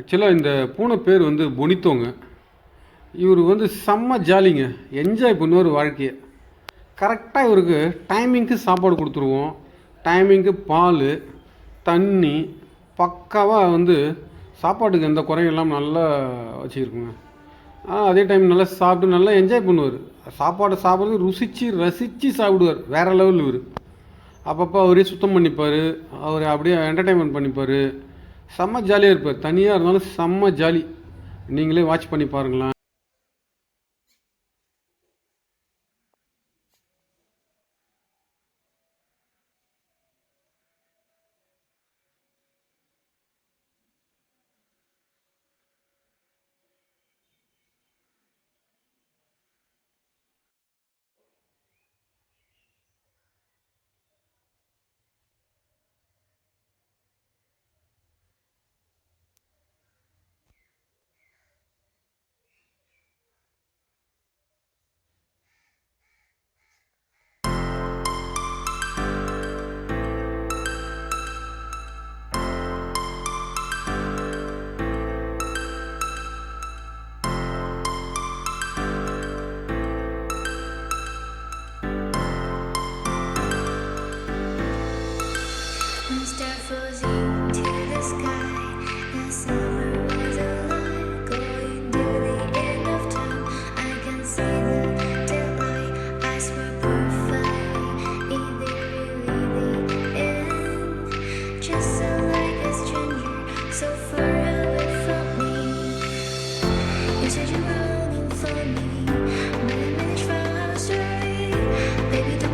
ஆக்சுவலாக இந்த பூனை பேர் வந்து பொனித்தோங்க. இவர் வந்து செம்ம ஜாலிங்க என்ஜாய் பண்ணுவார் வாழ்க்கையை. கரெக்டாக இவருக்கு டைமிங்க்கு சாப்பாடு கொடுத்துருவோம். டைமிங்க்கு பால் தண்ணி பக்காவாக வந்து சாப்பாட்டுக்கு எந்த குறையும் இல்லாமல் நல்லா வச்சுருக்குங்க. அதே டைம் நல்லா சாப்பிட்டு நல்லா என்ஜாய் பண்ணுவார். சாப்பாடை சாப்பிட்றது ருசித்து ரசித்து சாப்பிடுவார். வேறு லெவல் இவர். அப்பப்போ அவரே சுத்தம் பண்ணிப்பார். அவர் அப்படியே என்டர்டைன்மெண்ட் பண்ணிப்பார். செம்ம ஜாலியாக இருப்பார். தனியாக இருந்தாலும் செம்ம ஜாலி நீங்களே வாட்ச் பண்ணி பாருங்களேன். Staffelsi.